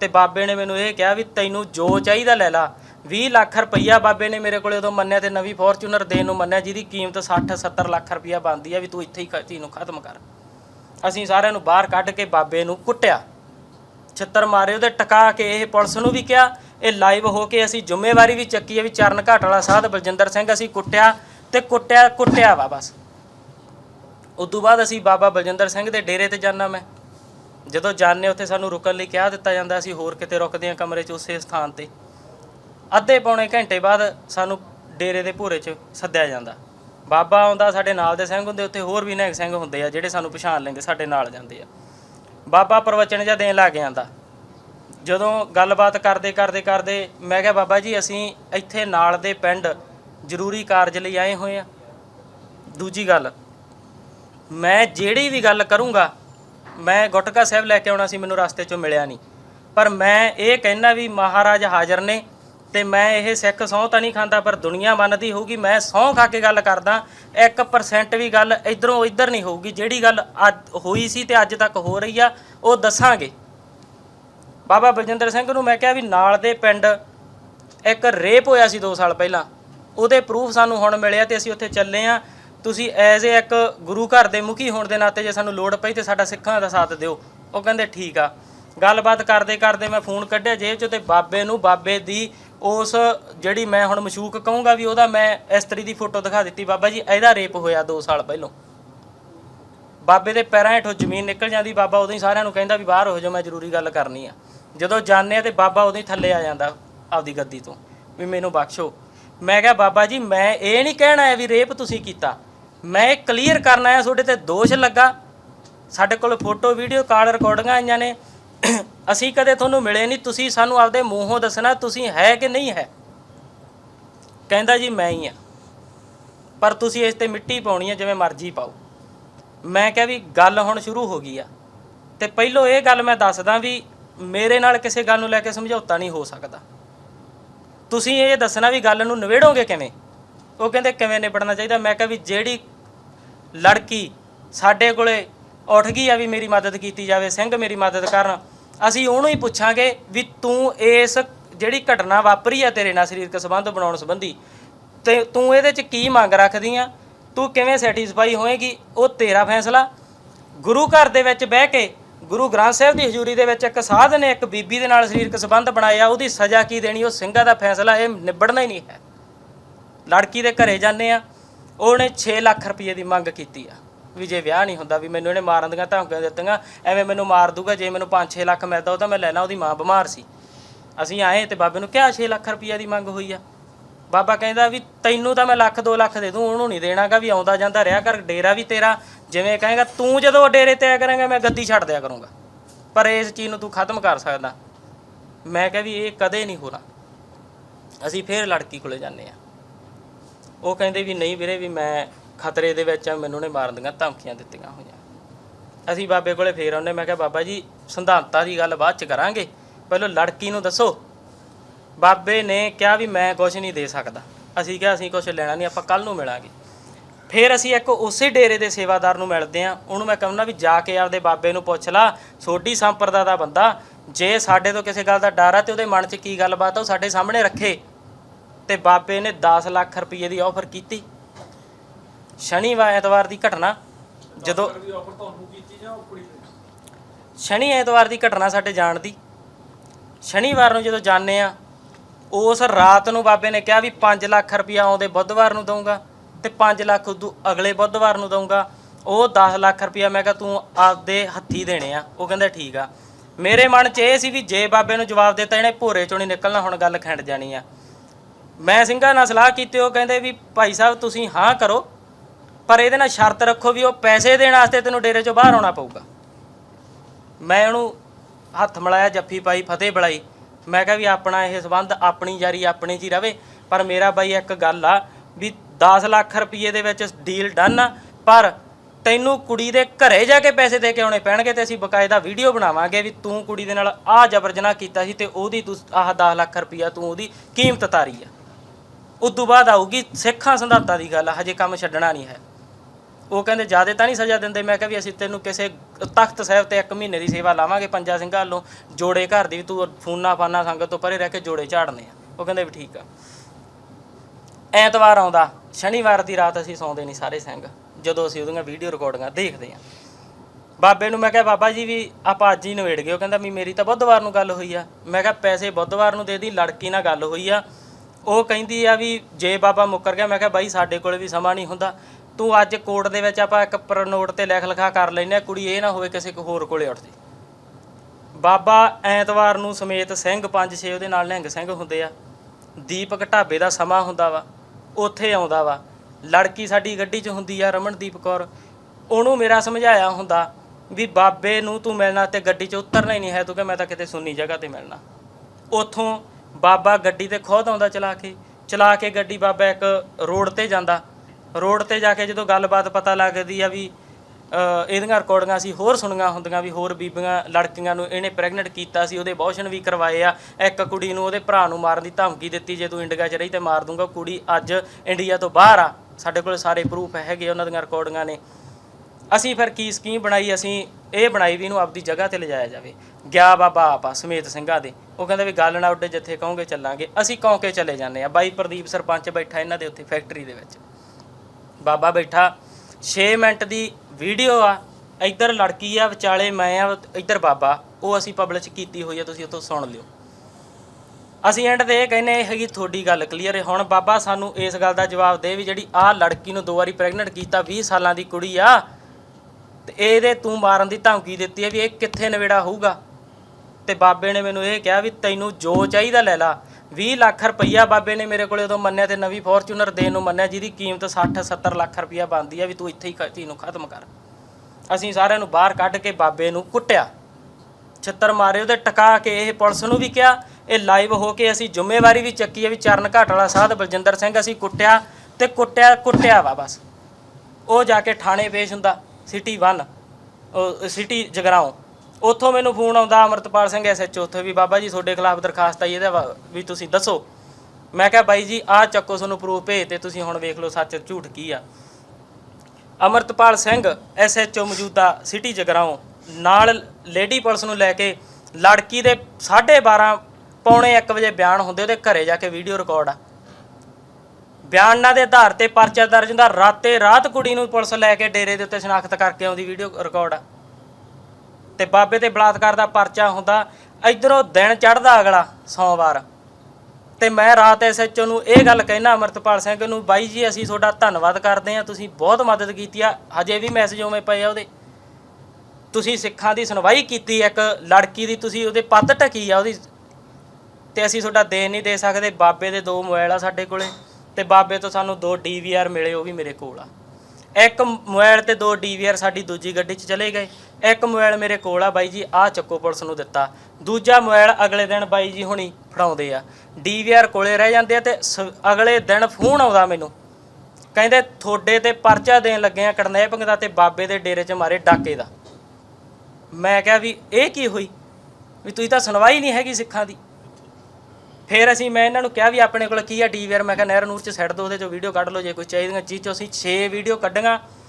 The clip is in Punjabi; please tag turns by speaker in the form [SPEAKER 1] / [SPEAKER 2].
[SPEAKER 1] ਤੇ ਬਾਬੇ ਨੇ ਮੈਨੂੰ ਇਹ ਕਿਹਾ ਵੀ ਤੈਨੂੰ ਜੋ ਚਾਹੀਦਾ ਲੈ ਲਾ। 20 ਲੱਖ ਰੁਪਈਆ ਬਾਬੇ ਨੇ ਮੇਰੇ ਕੋਲੇ ਉਦੋਂ ਮੰਨਿਆ ਤੇ ਨਵੀਂ ਫੋਰਚੂਨਰ ਦੇਣ ਨੂੰ ਮੰਨਿਆ, ਜਿਹਦੀ ਕੀਮਤ 60 70 ਲੱਖ ਰੁਪਈਆ ਬਣਦੀ ਆ ਵੀ ਤੂੰ ਇੱਥੇ ਹੀ ਖ- ਨੂੰ ਖਤਮ ਕਰ। ਅਸੀਂ ਸਾਰਿਆਂ ਨੂੰ ਬਾਹਰ ਕੱਢ ਕੇ ਬਾਬੇ ਨੂੰ ਕੁੱਟਿਆ। ਛਿੱਤਰ ਮਾਰੇ, ਉਹਦੇ ਟਕਾ ਕੇ ਇਹ ਪੁਲਿਸ ਨੂੰ ਵੀ ਕਿਹਾ, ਇਹ ਲਾਈਵ ਹੋ ਕੇ ਅਸੀਂ ਜ਼ਿੰਮੇਵਾਰੀ ਵੀ ਚੱਕੀ ਹੈ ਵੀ ਚਰਨ ਘਾਟ ਵਾਲਾ ਸਾਧ ਬਲਜਿੰਦਰ ਸਿੰਘ ਅਸੀਂ ਕੁੱਟਿਆ ਤੇ ਕੁੱਟਿਆ ਕੁੱਟਿਆ ਵਾ ਬਸ। ਉਸ ਤੋਂ ਬਾਅਦ ਅਸੀਂ ਬਾਬਾ ਬਲਜਿੰਦਰ ਸਿੰਘ ਦੇ ਡੇਰੇ ਤੇ ਜਾਣਾ ਮੈਂ। ਜਦੋਂ ਜਾਣੇ ਉੱਥੇ ਸਾਨੂੰ ਰੁਕਣ ਲਈ ਕਿਹਾ ਦਿੱਤਾ ਜਾਂਦਾ, ਅਸੀਂ ਹੋਰ ਕਿਤੇ ਰੁਕਦੇ ਹਾਂ ਕਮਰੇ 'ਚ ਉਸੇ ਸਥਾਨ ਤੇ। ਅੱਧੇ ਪੌਣੇ ਘੰਟੇ ਬਾਅਦ ਸਾਨੂੰ ਡੇਰੇ ਦੇ ਭੂਰੇ 'ਚ ਸੱਦਿਆ ਜਾਂਦਾ। ਬਾਬਾ ਆਉਂਦਾ ਸਾਡੇ ਨਾਲ ਦੇ ਸਿੰਘ ਹੁੰਦੇ, ਉੱਥੇ ਹੋਰ ਵੀ ਨਿਹੰਗ ਸਿੰਘ ਹੁੰਦੇ ਆ, ਜਿਹੜੇ ਸਾਨੂੰ ਪਛਾਣ ਲੈਂਦੇ, ਸਾਡੇ ਨਾਲ ਜਾਂਦੇ ਆ। ਬਾਬਾ ਪ੍ਰਵਚਨ ਜਿਹਾ ਦੇਣ ਲੱਗ ਜਾਂਦਾ। ਜਦੋਂ ਗੱਲਬਾਤ ਕਰਦੇ ਕਰਦੇ ਕਰਦੇ ਮੈਂ ਕਿਹਾ, ਬਾਬਾ ਜੀ, ਅਸੀਂ ਇੱਥੇ ਨਾਲ ਦੇ ਪਿੰਡ ਜ਼ਰੂਰੀ ਕਾਰਜ ਲਈ ਆਏ ਹੋਏ ਆ। ਦੂਜੀ ਗੱਲ, ਮੈਂ ਜਿਹੜੀ ਵੀ ਗੱਲ ਕਰੂੰਗਾ ਮੈਂ ਗੁਟਕਾ ਸਾਹਿਬ ਲੈ ਕੇ ਆਉਣਾ ਸੀ, ਮੈਨੂੰ ਰਸਤੇ 'ਚੋਂ ਮਿਲਿਆ ਨਹੀਂ। ਪਰ ਮੈਂ ਇਹ ਕਹਿਣਾ ਵੀ ਮਹਾਰਾਜ ਹਾਜ਼ਰ ਨੇ ਤੇ ਮੈਂ ਇਹ ਸਿੱਖ ਸਹੁੰ ਤਾਂ ਨਹੀਂ ਖਾਂਦਾ, ਪਰ ਦੁਨੀਆ ਮੰਨਦੀ ਹੋਊਗੀ, ਮੈਂ ਸਹੁੰ ਖਾ ਕੇ ਗੱਲ ਕਰਦਾ 1% ਵੀ ਗੱਲ ਇਧਰੋਂ ਇੱਧਰ ਨਹੀਂ ਹੋਊਗੀ, ਜਿਹੜੀ ਗੱਲ ਅੱਜ ਹੋਈ ਸੀ ਤੇ ਅੱਜ ਤੱਕ ਹੋ ਰਹੀ ਆ, ਉਹ ਦੱਸਾਂਗੇ। ਬਾਬਾ ਬਲਜਿੰਦਰ ਸਿੰਘ ਨੂੰ ਮੈਂ ਕਿਹਾ ਵੀ ਨਾਲ ਦੇ ਪਿੰਡ ਇੱਕ ਰੇਪ ਹੋਇਆ ਸੀ 2 ਸਾਲ ਪਹਿਲਾਂ, ਉਹਦੇ ਪ੍ਰੂਫ ਸਾਨੂੰ ਹੁਣ ਮਿਲਿਆ ਤੇ ਅਸੀਂ ਉੱਥੇ ਚੱਲੇ ਆ ਤੁਸੀਂ ਐਜ਼ ਏ ਇੱਕ ਗੁਰੂ ਘਰ ਦੇ ਮੁਖੀ ਹੋਣ ਦੇ ਨਾਤੇ ਜੇ ਸਾਨੂੰ ਲੋੜ ਪਈ ਤੇ ਸਾਡਾ ਸਿੱਖਾਂ ਦਾ ਸਾਥ ਦਿਓ। ਉਹ ਕਹਿੰਦੇ ਠੀਕ ਆ। ਗੱਲਬਾਤ ਕਰਦੇ ਕਰਦੇ ਮੈਂ ਫੋਨ ਕੱਢਿਆ ਜੇਬ ਚੋਂ ਤੇ ਬਾਬੇ ਨੂੰ, ਬਾਬੇ ਦੀ ਉਸ ਜਿਹੜੀ ਮੈਂ ਹੁਣ ਮਸ਼ੂਕ ਕਹੂੰਗਾ ਵੀ ਉਹਦਾ ਮੈਂ ਇਸਤਰੀ ਦੀ ਫੋਟੋ ਦਿਖਾ ਦਿੱਤੀ। ਬਾਬਾ ਜੀ, ਇਹਦਾ ਰੇਪ ਹੋਇਆ 2 ਸਾਲ ਪਹਿਲਾਂ। ਬਾਬੇ ਦੇ ਪੈਰਾਂ ਹੇਠੋਂ ਜ਼ਮੀਨ ਨਿਕਲ ਜਾਂਦੀ। ਬਾਬਾ ਉਦੋਂ ਹੀ ਸਾਰਿਆਂ ਨੂੰ ਕਹਿੰਦਾ ਵੀ ਬਾਹਰ ਹੋ ਜਾਓ, ਮੈਂ ਜ਼ਰੂਰੀ ਗੱਲ ਕਰਨੀ ਆ। ਜਦੋਂ ਜਾਂਦੇ ਆ ਤੇ ਬਾਬਾ ਉਦੋਂ ਹੀ ਥੱਲੇ ਆ ਜਾਂਦਾ ਆਪਦੀ ਗੱਦੀ ਤੋਂ ਵੀ ਮੈਨੂੰ ਬਖਸ਼ੋ। ਮੈਂ ਕਿਹਾ, ਬਾਬਾ ਜੀ, ਮੈਂ ਇਹ ਨਹੀਂ ਕਹਿਣਾ ਹੈ ਵੀ ਰੇਪ ਤੁਸੀਂ ਕੀਤਾ। ਮੈਂ ਇਹ ਕਲੀਅਰ ਕਰਨਾ ਹੈ ਤੁਹਾਡੇ ਤੇ ਦੋਸ਼ ਲੱਗਾ। ਸਾਡੇ ਕੋਲ ਫੋਟੋ ਵੀਡੀਓ ਕਾਲ ਰਿਕਾਰਡਿੰਗਾਂ ਆਈਆਂ ਨੇ। ਅਸੀਂ ਕਦੇ ਤੁਹਾਨੂੰ ਮਿਲੇ ਨਹੀਂ, ਤੁਸੀਂ ਸਾਨੂੰ ਆਪਦੇ ਮੂੰਹੋਂ ਦੱਸਣਾ, ਤੁਸੀਂ ਹੈ ਕਿ ਨਹੀਂ ਹੈ। ਕਹਿੰਦਾ ਜੀ, ਮੈਂ ਹੀ ਆ ਪਰ ਤੁਸੀਂ ਇਸ ਤੇ ਮਿੱਟੀ ਪਾਉਣੀ ਹੈ, ਜਿਵੇਂ ਮਰਜ਼ੀ ਪਾਓ। ਮੈਂ ਕਿਹਾ ਵੀ ਗੱਲ ਹੁਣ ਸ਼ੁਰੂ ਹੋ ਗਈ ਆ। ਤੇ ਪਹਿਲੋਂ ਇਹ ਗੱਲ ਮੈਂ ਦੱਸਦਾ ਵੀ ਮੇਰੇ ਨਾਲ ਕਿਸੇ ਗੱਲ ਨੂੰ ਲੈ ਕੇ ਸਮਝੌਤਾ ਨਹੀਂ ਹੋ ਸਕਦਾ। ਤੁਸੀਂ ਇਹ ਦੱਸਣਾ ਵੀ ਗੱਲ ਨੂੰ ਨਿਬੇੜੋਗੇ ਕਿਵੇਂ? ਉਹ ਕਹਿੰਦੇ ਕਿਵੇਂ ਨਿਬੜਨਾ ਚਾਹੀਦਾ? ਮੈਂ ਕਿਹਾ ਵੀ ਜਿਹੜੀ ਲੜਕੀ ਸਾਡੇ ਕੋਲੇ ਉੱਠ ਗਈ ਆ ਵੀ ਮੇਰੀ ਮਦਦ ਕੀਤੀ ਜਾਵੇ, ਸਿੰਘ ਮੇਰੀ ਮਦਦ ਕਰਨ, ਅਸੀਂ ਉਹਨੂੰ ਹੀ ਪੁੱਛਾਂਗੇ ਵੀ ਤੂੰ ਇਸ ਜਿਹੜੀ ਘਟਨਾ ਵਾਪਰੀ ਆ ਤੇਰੇ ਨਾਲ ਸਰੀਰਕ ਸੰਬੰਧ, ਬਣਾਉਣ ਸੰਬੰਧੀ, ਤੇ ਤੂੰ ਇਹਦੇ 'ਚ ਕੀ ਮੰਗ ਰੱਖਦੀ ਆ? ਤੂੰ ਕਿਵੇਂ ਸੈਟੀਸਫਾਈ ਹੋਏਗੀ? ਉਹ ਤੇਰਾ ਫੈਸਲਾ। ਗੁਰੂ ਘਰ ਦੇ ਵਿੱਚ ਬਹਿ ਕੇ, ਗੁਰੂ ਗ੍ਰੰਥ ਸਾਹਿਬ ਦੀ ਹਜ਼ੂਰੀ ਦੇ ਵਿੱਚ ਇੱਕ ਸਾਧ ਨੇ ਇੱਕ ਬੀਬੀ ਦੇ ਨਾਲ ਸਰੀਰਕ ਸੰਬੰਧ ਬਣਾਇਆ, ਉਹਦੀ ਸਜ਼ਾ ਕੀ ਦੇਣੀ, ਉਹ ਸਿੰਘਾਂ ਦਾ ਫੈਸਲਾ, ਇਹ ਨਿਬੜਨਾ ਹੀ ਨਹੀਂ ਹੈ। ਲੜਕੀ ਦੇ ਘਰੇ ਜਾਂਦੇ ਆ, ਉਹਨੇ 6 ਲੱਖ ਰੁਪਏ ਦੀ ਮੰਗ ਕੀਤੀ ਆ। ਵੀ ਜੇ ਵਿਆਹ ਨਹੀਂ ਹੁੰਦਾ, ਵੀ ਮੈਨੂੰ ਇਹਨੇ ਮਾਰਨ ਦੀਆਂ ਧਮਕੀਆਂ ਦਿੱਤੀਆਂ, ਐਵੇਂ ਮੈਨੂੰ ਮਾਰ ਦੂਗਾ, ਜੇ ਮੈਨੂੰ 5-6 ਲੱਖ ਮਿਲਦਾ ਉਹ ਤਾਂ ਮੈਂ ਲੈਣਾ ਉਹਦੀ ਮਾਂ ਬਿਮਾਰ ਸੀ। ਅਸੀਂ ਆਏ ਤੇ ਬਾਬੇ ਨੂੰ ਕਿਹਾ 6 ਲੱਖ ਰੁਪਏ ਦੀ ਮੰਗ ਹੋਈ ਆ। ਬਾਬਾ ਕਹਿੰਦਾ ਵੀ ਤੈਨੂੰ ਤਾਂ ਮੈਂ ਲੱਖ 2 ਲੱਖ ਦੇ ਦੂੰ, ਉਹਨੂੰ ਨਹੀਂ ਦੇਣਾਗਾ ਵੀ ਆਉਂਦਾ ਜਾਂਦਾ ਰਿਹਾ ਕਰ, ਡੇਰਾ ਵੀ ਤੇਰਾ, ਜਿਵੇਂ ਕਹੇਗਾ, ਤੂੰ ਜਦੋਂ ਡੇਰੇ ਤੇ ਆਇਆ ਕਰਾਂਗਾ, ਮੈਂ ਗੱਦੀ ਛੱਡ ਦਿਆ ਕਰੂੰਗਾ। ਪਰ ਇਸ ਚੀਜ਼ ਨੂੰ ਤੂੰ ਖਤਮ ਕਰ ਸਕਦਾ। ਮੈਂ ਕਿਹਾ ਵੀ ਇਹ ਕਦੇ ਨਹੀਂ ਹੋਣਾ। ਅਸੀਂ ਫੇਰ ਲੜਕੀ ਕੋਲੇ ਜਾਂਦੇ ਆ। ਉਹ ਕਹਿੰਦੇ ਵੀ ਨਹੀਂ ਵੀਰੇ, ਵੀ ਮੈਂ ਖਤਰੇ ਦੇ ਵਿੱਚ ਆ, ਮੈਨੂੰ ਨੇ ਮਾਰਨ ਦੀਆਂ ਧਮਕੀਆਂ ਦਿੱਤੀਆਂ ਹੋਈਆਂ। ਅਸੀਂ ਬਾਬੇ ਕੋਲੇ ਫੇਰ ਆਉਂਦੇ, ਮੈਂ ਕਿਹਾ, ਬਾਬਾ ਜੀ, ਸਿਧਾਂਤਾਂ ਦੀ ਗੱਲ ਬਾਅਦ ਚ ਕਰਾਂਗੇ। ਪਹਿਲਾਂ ਲੜਕੀ ਨੂੰ ਦੱਸੋ। ਬਾਬੇ ਨੇ ਕਿਹਾ ਵੀ ਮੈਂ ਕੁਝ ਨਹੀਂ ਦੇ ਸਕਦਾ। ਅਸੀਂ ਕਿਹਾ, ਅਸੀਂ ਕੁਝ ਲੈਣਾ ਨਹੀਂ, ਆਪਾਂ ਕੱਲ ਨੂੰ ਮਿਲਾਂਗੇ। ਫਿਰ ਅਸੀਂ ਇੱਕ ਉਸੇ ਡੇਰੇ ਦੇ ਸੇਵਾਦਾਰ ਨੂੰ ਮਿਲਦੇ ਆ ਉਹਨੂੰ ਮੈਂ ਕਹਿੰਦਾ ਵੀ ਜਾ ਕੇ ਆਪਦੇ ਬਾਬੇ ਨੂੰ ਪੁੱਛ ਲਾ, ਸੋਢੀ ਸੰਪਰਦਾ ਦਾ ਬੰਦਾ, ਜੇ ਸਾਡੇ ਤੋਂ ਕਿਸੇ ਗੱਲ ਦਾ ਡਰ ਆ ਤੇ ਉਹਦੇ ਮਨ 'ਚ ਕੀ ਗੱਲਬਾਤ ਆ, ਉਹ ਸਾਡੇ ਸਾਹਮਣੇ ਰੱਖੇ। ਤੇ ਬਾਬੇ ਨੇ 10 ਲੱਖ ਰੁਪਏ ਦੀ ਆਫਰ ਕੀਤੀ। ਸ਼ਨੀਵਾਰ ਐਤਵਾਰ ਦੀ ਘਟਨਾ ਜਦੋਂ ਸ਼ਨੀ ਐਤਵਾਰ ਦੀ ਘਟਨਾ ਸਾਡੇ ਜਾਣ ਦੀ। ਸ਼ਨੀਵਾਰ ਨੂੰ ਜਦੋਂ ਜਾਣੇ ਆ ਉਸ ਰਾਤ ਨੂੰ ਬਾਬੇ ਨੇ ਕਿਹਾ ਵੀ 5 ਲੱਖ ਰੁਪਇਆ ਆਉਂਦੇ ਬੁੱਧਵਾਰ ਨੂੰ ਦਊਂਗਾ ਤੇ 5 ਲੱਖ ਉਦੋਂ ਅਗਲੇ ਬੁੱਧਵਾਰ ਨੂੰ ਦਊਂਗਾ। ਉਹ 10 ਲੱਖ ਰੁਪਇਆ ਮੈਂ ਕਿਹਾ ਤੂੰ ਆਪਦੇ ਹੱਥੀ ਦੇਣੇ ਆ। ਉਹ ਕਹਿੰਦਾ ਠੀਕ ਆ। ਮੇਰੇ ਮਨ 'ਚ ਇਹ ਸੀ ਵੀ ਜੇ ਬਾਬੇ ਨੂੰ ਜਵਾਬ ਦਿੱਤਾ ਇਹਨੇ ਭੋਰੇ ਚੋਂ ਨਹੀਂ ਨਿਕਲਣਾ ਹੁਣ ਗੱਲ ਖਿੰਡ ਜਾਣੀ ਆ। ਮੈਂ ਸਿੰਘਾਂ ਨਾਲ ਸਲਾਹ ਕੀਤੀ, ਉਹ ਕਹਿੰਦੇ ਵੀ ਭਾਈ ਸਾਹਿਬ ਤੁਸੀਂ ਹਾਂ ਕਰੋ, ਪਰ ਇਹਦੇ ਨਾਲ ਸ਼ਰਤ ਰੱਖੋ ਵੀ ਉਹ ਪੈਸੇ ਦੇਣ ਵਾਸਤੇ ਤੈਨੂੰ ਡੇਰੇ ਚੋਂ ਬਾਹਰ ਆਉਣਾ ਪਊਗਾ। ਮੈਂ ਉਹਨੂੰ ਹੱਥ ਮਿਲਾਇਆ, ਜੱਫੀ ਪਾਈ, ਫਤਿਹ ਬੁਲਾਈ। ਮੈਂ ਕਿਹਾ ਵੀ ਆਪਣਾ ਇਹ ਸਬੰਧ ਆਪਣੀ ਯਾਰੀ ਆਪਣੇ 'ਚ ਹੀ ਰਵੇ, ਪਰ ਮੇਰਾ ਬਾਈ ਇੱਕ ਗੱਲ ਆ ਵੀ 10 ਲੱਖ ਰੁਪਏ ਦੇ ਵਿੱਚ ਡੀਲ ਡਨ ਆ, ਪਰ ਤੈਨੂੰ ਕੁੜੀ ਦੇ ਘਰੇ ਜਾ ਕੇ ਪੈਸੇ ਦੇ ਕੇ ਆਉਣੇ ਪੈਣਗੇ ਤੇ ਅਸੀਂ ਬਕਾਇਦਾ ਵੀਡੀਓ ਬਣਾਵਾਂਗੇ ਵੀ ਤੂੰ ਕੁੜੀ ਦੇ ਨਾਲ ਆਹ ਜਬਰ ਜਨਾਹ ਕੀਤਾ ਸੀ ਤੇ ਉਹਦੀ ਤੂੰ ਆਹ 10 ਲੱਖ ਰੁਪਈਆ ਤੂੰ ਉਹਦੀ ਕੀਮਤ ਤਾਰੀ ਆ। ਉਦੋਂ ਬਾਅਦ ਆਊਗੀ ਸਿੱਖਾਂ ਸੰਧਾਤਾਂ ਦੀ ਗੱਲ, ਹਜੇ ਕੰਮ ਛੱਡਣਾ ਨਹੀਂ ਹੈ। ਉਹ ਕਹਿੰਦੇ, ਜ਼ਿਆਦਾ ਤਾਂ ਨਹੀਂ ਸਜ਼ਾ ਦਿੰਦੇ। ਮੈਂ ਕਿਹਾ ਵੀ ਅਸੀਂ ਤੈਨੂੰ ਕਿਸੇ ਤਖਤ ਸਾਹਿਬ ਤੇ ਇੱਕ ਮਹੀਨੇ ਦੀ ਸੇਵਾ ਲਾਵਾਂਗੇ ਪੰਜਾ ਸਿੰਘਾਂ ਵੱਲੋਂ। ਜੋੜੇ ਘਰ ਦੀ ਵੀ ਤੂੰ ਫੂਨਾ ਫਾਨਾ ਸੰਗਤ ਤੋਂ ਪਰੇ ਰਹਿ ਕੇ ਜੋੜੇ ਝਾੜਨੇ ਆ। ਉਹ ਕਹਿੰਦੇ ਵੀ ਠੀਕ ਆ। ਐਤਵਾਰ ਆਉਂਦਾ, ਸ਼ਨੀਵਾਰ ਦੀ ਰਾਤ ਅਸੀਂ ਸੌਂਦੇ ਨਹੀਂ ਸਾਰੇ ਸਿੰਘ, ਜਦੋਂ ਅਸੀਂ ਉਹਦੀਆਂ ਵੀਡੀਓ ਰਿਕਾਰਡਿੰਗਾਂ ਦੇਖਦੇ ਆ। ਬਾਬੇ ਨੂੰ ਮੈਂ ਕਿਹਾ, ਬਾਬਾ ਜੀ ਵੀ ਆਪਾਂ ਅੱਜ ਹੀ ਨਵੇੜ ਗਏ ਉਹ ਕਹਿੰਦਾ, ਵੀ ਮੇਰੀ ਤਾਂ ਬੁੱਧਵਾਰ ਨੂੰ ਗੱਲ ਹੋਈ ਆ। ਮੈਂ ਕਿਹਾ, ਪੈਸੇ ਬੁੱਧਵਾਰ ਨੂੰ ਦੇ ਦੀ, ਲੜਕੀ ਨਾਲ ਗੱਲ ਹੋਈ ਆ। ਉਹ ਕਹਿੰਦੀ ਆ ਵੀ ਜੇ ਬਾਬਾ ਮੁੱਕਰ ਗਿਆ, ਮੈਂ ਕਿਹਾ ਬਾਈ ਸਾਡੇ ਕੋਲੇ ਵੀ ਸਮਾਂ ਨਹੀਂ ਹੁੰਦਾ। ਤੂੰ ਅੱਜ ਕੋਰਟ ਦੇ ਵਿੱਚ ਆਪਾਂ ਇੱਕ ਪਰ ਨੋਟ ਤੇ ਲਿਖ ਲਿਖਾ ਕਰ ਲੈਨੇ ਆ, ਕੁੜੀ ਇਹ ਨਾ ਹੋਵੇ ਕਿਸੇ ਕੋ ਹੋਰ ਕੋਲੇ ਉੱਠਦੀ ਬਾਬਾ ਐਤਵਾਰ ਨੂੰ ਸਮੇਤ ਸਿੰਘ ਪੰਜ ਛੇ ਉਹਦੇ ਨਾਲ ਨਿਹੰਗ ਸਿੰਘ ਹੁੰਦੇ ਆ। ਦੀਪਕ ਢਾਬੇ ਦਾ ਸਮਾਂ ਹੁੰਦਾ ਵਾ, ਉੱਥੇ ਆਉਂਦਾ ਵਾ। ਲੜਕੀ ਸਾਡੀ ਗੱਡੀ 'ਚ ਹੁੰਦੀ ਆ, ਰਮਨਦੀਪ ਕੌਰ। ਉਹਨੂੰ ਮੇਰਾ ਸਮਝਾਇਆ ਹੁੰਦਾ ਵੀ ਬਾਬੇ ਨੂੰ ਤੂੰ ਮਿਲਣਾ ਤੇ ਗੱਡੀ 'ਚ ਉਤਰਨਾ ਹੀ ਨਹੀਂ ਹੈ, ਤੂੰ ਕਿ ਮੈਂ ਤਾਂ ਕਿਤੇ ਸੁੰਨੀ ਜਗ੍ਹਾ ਤੇ ਮਿਲਣਾ। ਉਥੋਂ ਬਾਬਾ ਗੱਡੀ ਤੇ ਖੁਦ ਆਉਂਦਾ ਚਲਾ ਕੇ ਚਲਾ ਕੇ ਗੱਡੀ ਬਾਬਾ ਇੱਕ ਰੋਡ ਤੇ ਜਾਂਦਾ। ਰੋਡ ਤੇ ਜਾ ਕੇ ਜਦੋਂ ਗੱਲਬਾਤ ਪਤਾ ਲੱਗਦੀ ਆ ਵੀ ਇਹਦੀਆਂ ਰਿਕਾਰਡਿੰਗਾਂ ਅਸੀਂ ਹੋਰ ਸੁਣੀਆਂ ਹੁੰਦੀਆਂ ਵੀ, ਹੋਰ ਬੀਬੀਆਂ, ਲੜਕੀਆਂ ਨੂੰ ਇਹਨੇ ਪ੍ਰੈਗਨੈਂਟ ਕੀਤਾ ਸੀ, ਉਹਦੇ ਅਬੋਰਸ਼ਨ ਵੀ ਕਰਵਾਏ ਆ। ਇੱਕ ਕੁੜੀ ਨੂੰ ਉਹਦੇ ਭਰਾ ਨੂੰ ਮਾਰਨ ਦੀ ਧਮਕੀ ਦਿੱਤੀ, ਜੇ ਤੂੰ ਇੰਡੀਆ 'ਚ ਰਹੀ ਤੇ ਮਾਰ ਦੂੰਗਾ। ਕੁੜੀ ਅੱਜ ਇੰਡੀਆ ਤੋਂ ਬਾਹਰ ਆ। ਸਾਡੇ ਕੋਲ ਸਾਰੇ ਪ੍ਰੂਫ ਹੈਗੇ ਉਹਨਾਂ ਦੀਆਂ ਰਿਕਾਰਡਿੰਗਾਂ ਨੇ। ਅਸੀਂ ਫਿਰ ਕੀ ਸਕੀਮ ਬਣਾਈ? ਅਸੀਂ ਇਹ ਬਣਾਈ ਵੀ ਇਹਨੂੰ ਆਪਦੀ ਜਗ੍ਹਾ ਤੇ ਲਿਜਾਇਆ ਜਾਵੇ। ਗਿਆ ਬਾਬਾ ਆਪਾ ਸਮੇਤ ਸਿੰਘਾਂ ਦੇ। ਉਹ ਕਹਿੰਦਾ ਵੀ ਗੱਲ ਨਾ ਉੱਡੇ, ਜਿੱਥੇ ਕਹੋਗੇ ਚੱਲਾਂਗੇ। ਅਸੀਂ ਕੌਂਕੇ ਚਲੇ ਜਾਂਦੇ ਆ ਬਾਈ ਪ੍ਰਦੀਪ ਸਰਪੰਚ ਬੈਠਾ ਇਹਨਾਂ ਦੇ ਉੱਥੇ ਫੈਕਟਰੀ ਦੇ ਵਿੱਚ। ਬਾਬਾ ਬੈਠਾ। 6 ਮਿੰਟ ਦੀ ਵੀਡੀਓ ਆ। ਇੱਧਰ ਲੜਕੀ ਆ, ਵਿਚਾਲੇ ਮੈਂ ਆ, ਇੱਧਰ ਬਾਬਾ। ਉਹ ਅਸੀਂ ਪਬਲਿਸ਼ ਕੀਤੀ ਹੋਈ ਆ, ਤੁਸੀਂ ਉੱਥੋਂ ਸੁਣ ਲਿਓ। ਅਸੀਂ ਐਂਡ ਤੇ ਇਹ ਕਹਿੰਨੇ ਇਹ ਹੈਗੀ ਤੁਹਾਡੀ ਗੱਲ ਕਲੀਅਰ ਹੈ। ਹੁਣ ਬਾਬਾ ਸਾਨੂੰ ਇਸ ਗੱਲ ਦਾ ਜਵਾਬ ਦੇ ਵੀ ਜਿਹੜੀ ਆਹ ਲੜਕੀ ਨੂੰ ਦੋ ਵਾਰੀ ਪ੍ਰੈਗਨੈਂਟ ਕੀਤਾ 20 ਸਾਲਾਂ ਦੀ ਕੁੜੀ ਆ ਤੇ ਇਹਦੇ ਤੂੰ ਮਾਰਨ ਦੀ ਧਮਕੀ ਦਿੱਤੀ ਹੈ ਵੀ ਇਹ ਕਿੱਥੇ ਨਵੇੜਾ ਹੋਊਗਾ? ਤੇ ਬਾਬੇ ਨੇ ਮੈਨੂੰ ਇਹ ਕਿਹਾ ਵੀ ਤੈਨੂੰ ਜੋ ਚਾਹੀਦਾ ਲੈ ਲਾ। 20 ਲੱਖ ਰੁਪਈਆ ਬਾਬੇ ਨੇ ਮੇਰੇ ਕੋਲੇ ਉਦੋਂ ਮੰਨਿਆ ਤੇ ਨਵੀਂ ਫੋਰਚੂਨਰ ਦੇਣ ਨੂੰ ਮੰਨਿਆ, ਜਿਹਦੀ ਕੀਮਤ 60 70 ਲੱਖ ਰੁਪਈਆ ਬਣਦੀ ਆ ਵੀ ਤੂੰ ਇੱਥੇ ਹੀ ਖ- ਨੂੰ ਖਤਮ ਕਰ। ਅਸੀਂ ਸਾਰਿਆਂ ਨੂੰ ਬਾਹਰ ਕੱਢ ਕੇ ਬਾਬੇ ਨੂੰ ਕੁੱਟਿਆ। ਛੱਤਰ ਮਾਰੇ, ਉਹਦੇ ਟਕਾ ਕੇ ਇਹ ਪੁਲਿਸ ਨੂੰ ਵੀ ਕਿਹਾ, ਇਹ ਲਾਈਵ ਹੋ ਕੇ ਅਸੀਂ ਜ਼ਿੰਮੇਵਾਰੀ ਵੀ ਚੱਕੀ ਹੈ ਵੀ ਚਰਨ ਘਾਟ ਵਾਲਾ ਸਾਧ ਬਲਜਿੰਦਰ ਸਿੰਘ ਅਸੀਂ ਕੁੱਟਿਆ ਤੇ ਕੁੱਟਿਆ ਕੁੱਟਿਆ ਵਾ ਬਸ। ਉਹ ਜਾ ਕੇ ਥਾਣੇ ਪੇਸ਼ ਹੁੰਦਾ। ਸਿਟੀ 1 ਉਹ ਸਿਟੀ ਜਗਰਾਉਂ। ਉੱਥੋਂ ਮੈਨੂੰ ਫੋਨ ਆਉਂਦਾ, ਅਮਰਤਪਾਲ ਸਿੰਘ ਐਸਐਚਓ ਉੱਥੇ ਵੀ ਬਾਬਾ ਜੀ ਤੁਹਾਡੇ ਖਿਲਾਫ ਦਰਖਾਸਤ ਆਈ, ਇਹਦਾ ਵਾ- ਵੀ ਤੁਸੀਂ ਦੱਸੋ। ਮੈਂ ਕਿਹਾ, ਬਾਈ ਜੀ, ਆਹ ਚੱਕੋ ਤੁਹਾਨੂੰ ਪ੍ਰੂਫ ਭੇਜ ਤੇ ਤੁਸੀਂ ਹੁਣ ਵੇਖ ਲਓ ਸੱਚ ਝੂਠ ਕੀ ਆ। ਅਮਰਤਪਾਲ ਸਿੰਘ ਐਸਐਚਓ ਮੌਜੂਦਾ ਸਿਟੀ ਜਗਰਾਉਂ, ਨਾਲ ਲੇਡੀ ਪੁਲਿਸ ਨੂੰ ਲੈ ਕੇ ਲੜਕੀ ਦੇ 12:30 ਪੌਣੇ 1 ਵਜੇ ਬਿਆਨ ਹੁੰਦੇ, ਉਹਦੇ ਘਰੇ ਜਾ ਕੇ ਵੀਡੀਓ ਰਿਕਾਰਡ ਆ। ਬਿਆਨਾਂ ਦੇ ਆਧਾਰ ਤੇ ਪਰਚਾ ਦਰਜ ਹੁੰਦਾ। ਰਾਤੇ ਰਾਤ ਕੁੜੀ ਨੂੰ ਪੁਲਿਸ ਲੈ ਕੇ ਡੇਰੇ ਦੇ ਉੱਤੇ ਸ਼ਨਾਖਤ ਕਰਕੇ ਆਉਂਦੀ ਵੀਡੀਓ ਰਿਕਾਰਡ ਆ ਤੇ ਬਾਬੇ ਤੇ ਬਲਾਤਕਾਰ ਦਾ ਪਰਚਾ ਹੁੰਦਾ। ਇਧਰੋਂ ਦਿਨ ਚੜਦਾ ਅਗਲਾ ਸੋਮਵਾਰ। ਤੇ ਮੈਂ ਰਾਤ ਐਸਐਚਓ ਨੂੰ ਇਹ ਗੱਲ ਕਹਿਣਾ ਅਮਰਤਪਾਲ ਸਿੰਘ ਨੂੰ, ਬਾਈ ਜੀ, ਅਸੀਂ ਤੁਹਾਡਾ ਧੰਨਵਾਦ ਕਰਦੇ ਹਾਂ। ਤੁਸੀਂ ਬਹੁਤ ਮਦਦ ਕੀਤੀ ਆ। ਹਜੇ ਵੀ ਮੈਸੇਜ ਉਵੇਂ ਪਏ ਆ ਉਹਦੇ। ਤੁਸੀਂ ਸਿੱਖਾਂ ਦੀ ਸੁਣਵਾਈ ਕੀਤੀ, ਇੱਕ ਲੜਕੀ ਦੀ ਤੁਸੀਂ ਉਹਦੇ ਪੱਤ ਢਕੀ ਆ ਉਹਦੀ। ਤੇ ਅਸੀਂ ਤੁਹਾਡਾ ਦੇ ਨਹੀਂ ਦੇ ਸਕਦੇ। ਬਾਬੇ ਦੇ ਦੋ ਮੋਬਾਈਲ ਆ ਸਾਡੇ ਕੋਲੇ। ਤੇ ਬਾਬੇ ਤੋਂ ਸਾਨੂੰ ਦੋ ਡੀਵੀਆਰ ਮਿਲੇ, ਉਹ ਵੀ ਮੇਰੇ ਕੋਲ ਆ। ਇੱਕ ਮੋਬਾਈਲ ਤੇ ਦੋ ਡੀਵੀਆਰ ਸਾਡੀ ਦੂਜੀ ਗੱਡੀ 'ਚ ਚਲੇ ਗਏ। ਇੱਕ ਮੋਬਾਈਲ ਮੇਰੇ ਕੋਲ ਆ ਬਾਈ ਜੀ, ਆਹ ਚੱਕੋ ਪੁਲਿਸ ਨੂੰ ਦਿੱਤਾ। ਦੂਜਾ ਮੋਬਾਈਲ ਅਗਲੇ ਦਿਨ ਬਾਈ ਜੀ ਹੁਣੀ ਫੜਾਉਂਦੇ ਆ। ਡੀਵੀਆਰ ਕੋਲੇ ਰਹਿ ਜਾਂਦੇ ਆ ਤੇ ਸ- ਅਗਲੇ ਦਿਨ ਫੋਨ ਆਉਂਦਾ ਮੈਨੂੰ। ਕਹਿੰਦੇ ਤੁਹਾਡੇ ਤੇ ਪਰਚਾ ਦੇਣ ਲੱਗੇ ਆ ਕਿਡਨੈਪਿੰਗ ਦਾ ਤੇ ਬਾਬੇ ਦੇ ਡੇਰੇ 'ਚ ਮਾਰੇ ਡਾਕੇ ਦਾ। ਮੈਂ ਕਿਹਾ ਵੀ ਇਹ ਕੀ ਹੋਈ? ਵੀ ਤੁਸੀਂ ਤਾਂ ਸੁਣਵਾਈ ਨਹੀਂ ਹੈਗੀ ਸਿੱਖਾਂ ਦੀ। ਫਿਰ ਅਸੀਂ ਮੈਂ ਇਹਨਾਂ ਨੂੰ ਕਿਹਾ ਵੀ ਆਪਣੇ ਕੋਲ ਕੀ ਆ ਡੀਵੀਆਰ ਮੈਂ ਕਿਹਾ ਨਹਿਰ ਨੂਰ ਚ ਸੈੱਟ ਦੋ, ਉਹਦੇ ਚੋਂ ਵੀਡੀਓ ਕੱਢ ਲਓ, ਜੇ ਕੋਈ ਚਾਹੀਦੀਆਂ ਚੀਜ਼ ਚੋਂ ਅਸੀਂ 6 ਵੀਡੀਓ ਕੱਢੀਆਂ।